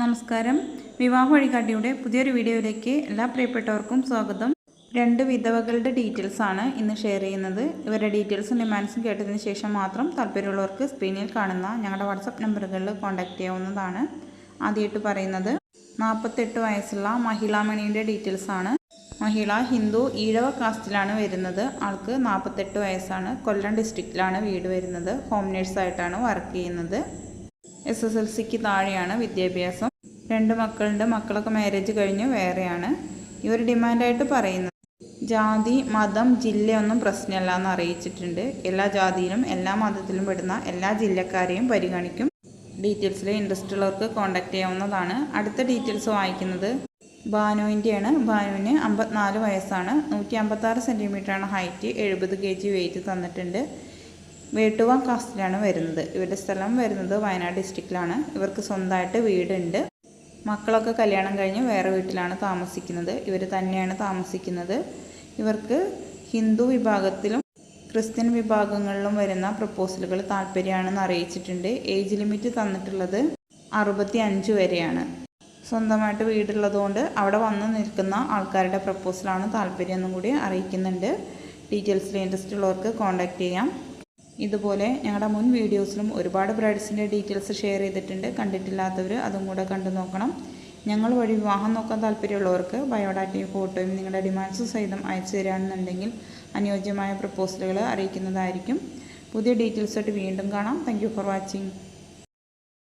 നമസ്കാരം. വിവാഹ വഴികാട്ടിയുടെ പുതിയൊരു വീഡിയോയിലേക്ക് എല്ലാ പ്രിയപ്പെട്ടവർക്കും സ്വാഗതം. രണ്ട് വിധവകളുടെ ഡീറ്റെയിൽസ് ആണ് ഇന്ന് ഷെയർ ചെയ്യുന്നത്. ഇവരുടെ ഡീറ്റെയിൽസും ഡിമാൻഡ്സും കേട്ടതിന് ശേഷം മാത്രം താല്പര്യമുള്ളവർക്ക് സ്ക്രീനിൽ കാണുന്ന ഞങ്ങളുടെ വാട്സപ്പ് നമ്പറുകളിൽ കോൺടാക്റ്റ് ചെയ്യാവുന്നതാണ്. ആദ്യമായിട്ട് പറയുന്നത് നാൽപ്പത്തെട്ട് വയസ്സുള്ള മഹിളാമണിയുടെ ഡീറ്റെയിൽസ് ആണ്. മഹിള ഹിന്ദു ഈഴവ കാസ്റ്റിലാണ് വരുന്നത്. ആൾക്ക് നാൽപ്പത്തെട്ട് വയസ്സാണ്. കൊല്ലം ഡിസ്ട്രിക്റ്റിലാണ് വീട് വരുന്നത്. ഹോം നേഴ്സായിട്ടാണ് വർക്ക് ചെയ്യുന്നത്. എസ് എസ് എൽ സിക്ക് താഴെയാണ് വിദ്യാഭ്യാസം. രണ്ട് മക്കളുണ്ട്. മക്കളൊക്കെ മാരേജ് കഴിഞ്ഞ് വേറെയാണ്. ഇവർ ഡിമാൻഡായിട്ട് പറയുന്നത്. ജാതി മതം ജില്ലയൊന്നും പ്രശ്നമല്ല എന്ന് അറിയിച്ചിട്ടുണ്ട്. എല്ലാ ജാതിയിലും എല്ലാ മതത്തിലും പെടുന്ന എല്ലാ ജില്ലക്കാരെയും പരിഗണിക്കും. ഡീറ്റെയിൽസിൽ ഇൻട്രസ്റ്റ് ഉള്ളവർക്ക് കോൺടാക്ട് ചെയ്യാവുന്നതാണ്. അടുത്ത ഡീറ്റെയിൽസ് വായിക്കുന്നത് ഭാനുവിന്റെയാണ് ഭാനുവിന് അമ്പത്തിനാല് വയസ്സാണ്. നൂറ്റി അമ്പത്താറ് സെന്റിമീറ്ററാണ് ഹൈറ്റ് എഴുപത് കെ ജി വെയിറ്റ് തന്നിട്ടുണ്ട്. വേട്ടുവ കാസ്റ്റിലാണ് വരുന്നത്. ഇവരുടെ സ്ഥലം വരുന്നത് വയനാട് ഡിസ്ട്രിക്റ്റിലാണ് ഇവർക്ക് സ്വന്തമായിട്ട് വീടുണ്ട്. മക്കളൊക്കെ കല്യാണം കഴിഞ്ഞ് വേറെ വീട്ടിലാണ് താമസിക്കുന്നത്. ഇവർ തന്നെയാണ് താമസിക്കുന്നത്. ഇവർക്ക് ഹിന്ദു വിഭാഗത്തിലും ക്രിസ്ത്യൻ വിഭാഗങ്ങളിലും വരുന്ന പ്രപ്പോസലുകൾ താല്പര്യമാണെന്ന് അറിയിച്ചിട്ടുണ്ട്. ഏജ് ലിമിറ്റ് തന്നിട്ടുള്ളത് അറുപത്തി അഞ്ച് വരെയാണ്. സ്വന്തമായിട്ട് വീടുള്ളതുകൊണ്ട് അവിടെ വന്ന് നിൽക്കുന്ന ആൾക്കാരുടെ പ്രപ്പോസലാണ് താല്പര്യം എന്നും കൂടി അറിയിക്കുന്നുണ്ട്. ഡീറ്റെയിൽസിൽ ഇൻട്രസ്റ്റ് ഉള്ളവർക്ക് കോൺടാക്റ്റ് ചെയ്യാം. ഇതുപോലെ ഞങ്ങളുടെ മുൻ വീഡിയോസിലും ഒരുപാട് ബ്രൈഡ്സിന്റെ ഡീറ്റെയിൽസ് ഷെയർ ചെയ്തിട്ടുണ്ട്. കണ്ടിട്ടില്ലാത്തവർ അതും കൂടെ കണ്ടു നോക്കണം. ഞങ്ങൾ വഴി വിവാഹം നോക്കാൻ താല്പര്യമുള്ളവർക്ക് ബയോഡാറ്റയും ഫോട്ടോയും നിങ്ങളുടെ ഡിമാൻഡ്സ് സഹിതം അയച്ചു തരികയാണെന്നുണ്ടെങ്കിൽ അനുയോജ്യമായ പ്രപ്പോസലുകൾ അറിയിക്കുന്നതായിരിക്കും. പുതിയ ഡീറ്റെയിൽസായിട്ട് വീണ്ടും കാണാം. Thank for watching